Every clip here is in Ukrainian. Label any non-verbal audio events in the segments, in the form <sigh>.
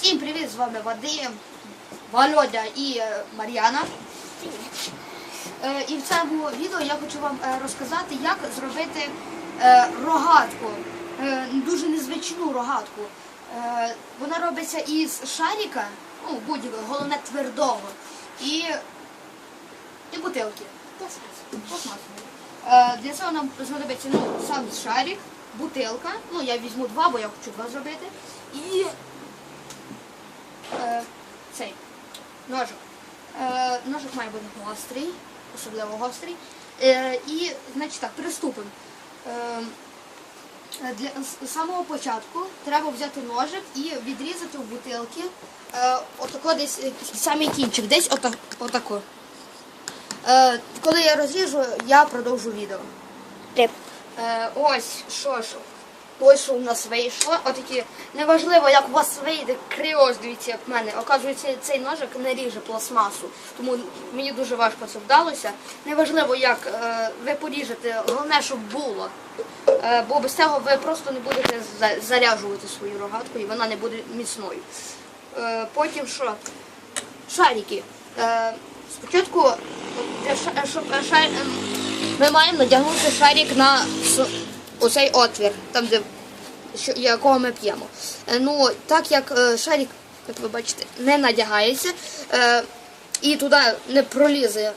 Всім привіт! З вами Вадим, Володя і е, Мар'яна. Е, І в цьому відео я хочу вам е, розказати, як зробити рогатку. Дуже незвичну рогатку. Вона робиться із шарика, ну, будь-якого, головне твердого, і, і бутилки. Для цього нам знадобиться ну, сам шарик, бутилка. Ну, я візьму два, бо я хочу два зробити. І цей ножик. Е, ножик має бути гострий, особливо гострий. Е, і, значить так, приступимо. Е, для з самого початку треба взяти ножик і відрізати в бутилки. Е, отако десь е, самий кінчик, десь отак, отако. Е, коли я розріжу, я продовжу відео. Е, ось що ж. Ось що у нас вийшло. Отакі, неважливо, як у вас вийде криво, дивіться, як в мене. Оказується, цей ножик не ріже пластмасу. Тому мені дуже важко це вдалося. Неважливо, як е, ви поріжете, головне, щоб було. Е, бо без цього ви просто не будете за- заряджувати свою рогатку і вона не буде міцною. Е, потім що? Шарики. Спочатку, щоб ми маємо надягнути шарик на оцей отвір, там де що, якого ми п'ємо. Е, ну, так як е, шарик, як ви бачите, не надягається е, і туди не пролізе,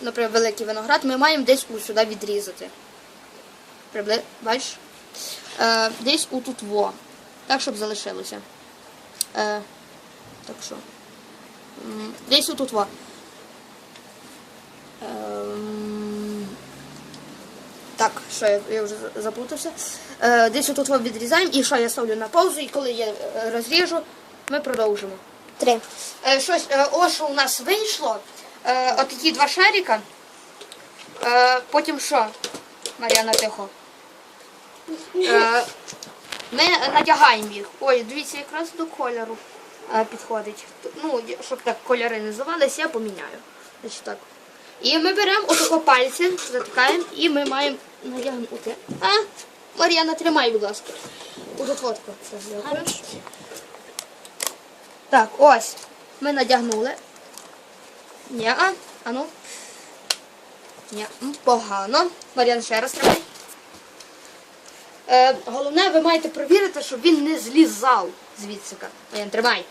наприклад, великий виноград, ми маємо десь ось сюди відрізати. Прибли... Бачиш? Десь отут во. Так, щоб залишилося. Так що. Десь отут во. Ем, Так, що я, я вже заплутався. Е, десь отут відрізаємо і що я ставлю на паузу, і коли я е, розріжу, ми продовжимо. Три. Е, щось, е, ось що у нас вийшло. Е, отакі два шарика. Е, потім що? Мар'яна тихо. Е, ми надягаємо їх. Ой, дивіться, якраз до кольору е, підходить. Ну, щоб так кольори не зливались, я поміняю. Значить так. І ми беремо отако пальці, затикаємо, і ми маємо надягнути. А, Мар'яна, тримай, будь ласка. Фотку. Так, ось. Ми надягнули. Ні, а, а ну. Ні, погано. Мар'ян, ще раз тримай. Е, головне, ви маєте провірити, щоб він не злізав звідси. Мар'ян, тримай.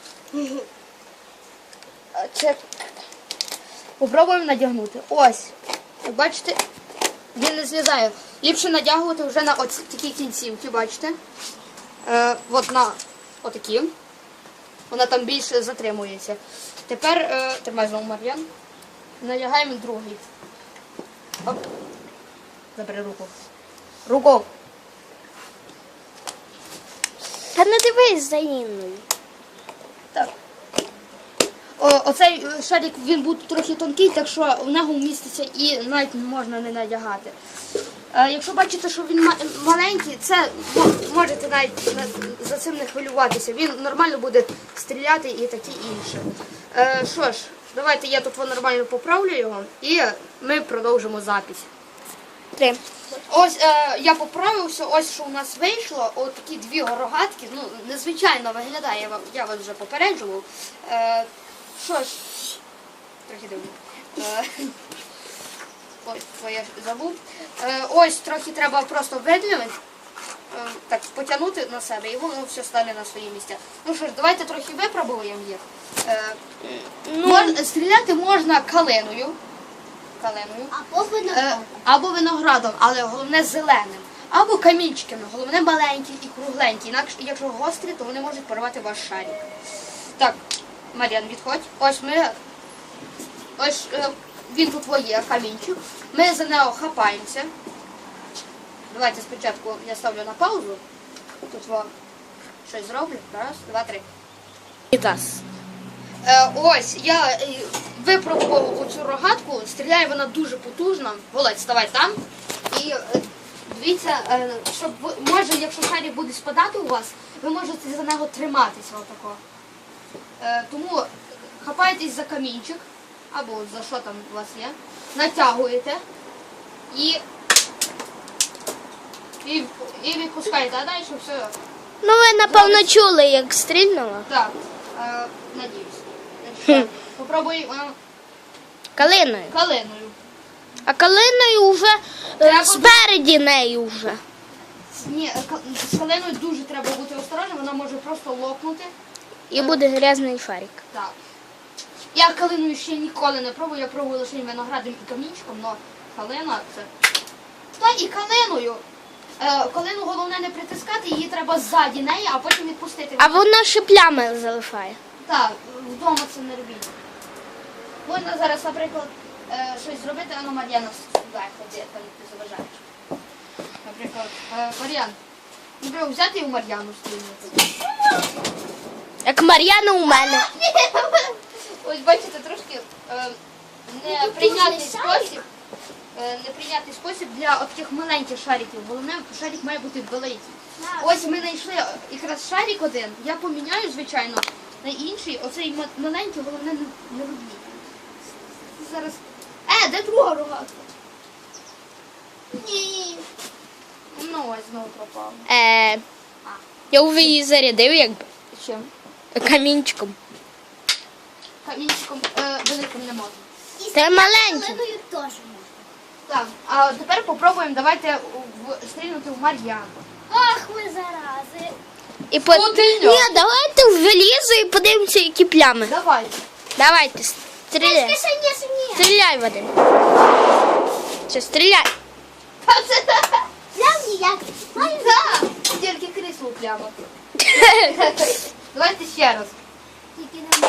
Це. Попробуємо надягнути. Ось. Як бачите, він не злізає. Ліпше надягувати вже на оці такі кінцівки, бачите? Е, от на отакі. Вона там більше затримується. Тепер е, тримай знову Мар'ян. Надягаємо другий. Оп. Забери руку. Руку. Та не дивись за Інною. Так. Оцей шарик він був трохи тонкий, так що в нього вміститься і навіть можна не надягати. Е, якщо бачите, що він маленький, це можете навіть за цим не хвилюватися. Він нормально буде стріляти і таке інше. Е, що ж, давайте я тут нормально поправлю його і ми продовжимо запись. Три. Ось е, я поправився, ось що у нас вийшло. От такі дві рогатки. Ну, незвичайно виглядає, я, я вас вже попереджував. Е, що ж, трохи дивно. Е, ой, я забув. Е, ось трохи треба просто виділити, е, так потягнути на себе, і воно все стане на свої місця. Ну що ж, давайте трохи випробуємо їх. Мож- стріляти можна калиною. Калиною. Або Е, або виноградом, але головне зеленим. Або камінчиками, головне маленькі і кругленькі. Інакше, якщо гострі, то вони можуть порвати ваш шарик. Так, Мар'ян, відходь. Ось ми. Ось е, він тут є камінчик. Ми за нього хапаємося. Давайте спочатку я ставлю на паузу. Тут во щось зроблю. Раз, два, три. Газ. Е, ось я е, випробував оцю рогатку, стріляє вона дуже потужно. Володь, ставай там. І е, дивіться, щоб може, якщо шарик буде спадати у вас, ви можете за нього триматися отако. Е, тому хапаєтесь за камінчик, або за що там у вас є, натягуєте і, і, і відпускаєте, а далі все Ну, ви напевно чули, як стрільнула. Так, е, надіюсь. Значить, Попробуй е, Калиною. калиною. А калиною вже е, Треба спереді неї вже. Ні, е, ка- з калиною дуже треба бути осторожним, вона може просто лопнути. І буде грязний шарик. Так. Я калиною ще ніколи не пробую, я пробую лише виноградом і камінчиком, але калина це. Та і калиною. Е, калину головне не притискати, її треба ззаді неї, а потім відпустити. А вона ще плями залишає. Так, вдома це не робіть. Можна зараз, наприклад, е, щось зробити, а ну Мар'яна сюди ходи, там ти заважаєш. Наприклад, е, Мар'ян, треба взяти і у Мар'яну стрільнути. Мар'яна у мене. <laughs> Ось бачите, трошки е, неприйнятний спосіб. е, Неприйнятний спосіб для от таких маленьких шариків. Головне, шарик має бути великий. Ось ми знайшли якраз шарик один. Я поміняю, звичайно, на інший. Оцей ма- маленький, головне не, не робіть. Зараз. Е, де друга рогатка? Ні. Ну ось знову пропав. Е, я вже її зарядив якби. Чим? Камінчиком. Камінчиком е, великим не можна. Це маленький. Калиною теж можна. Так, а тепер попробуємо, давайте в- стрільнути в Мар'яну. Ах, ви зарази. І по... Скотиня. Ні, давайте в желізо і подивимося, які плями. Давайте. Давайте, стріляй. Сині, сині. Стріляй, Вадим. Все, стріляй. Прям ніяк. Маю <laughs> Да, тільки крісло пляма. <laughs> Давайте ще раз. тільки не.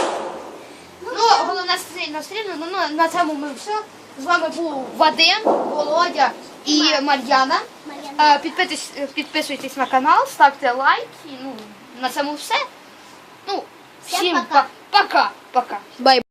Ну, головне стрільно стрільно. Ну, ну, на цьому ми все. З вами був Вадим, Володя і Мар'яна. Мар'яна. Е, Підписуйтесь, підписуйтесь на канал, ставте лайки. Ну, на цьому все. Ну, Всім всім пока. па- пока. Пока. Бай.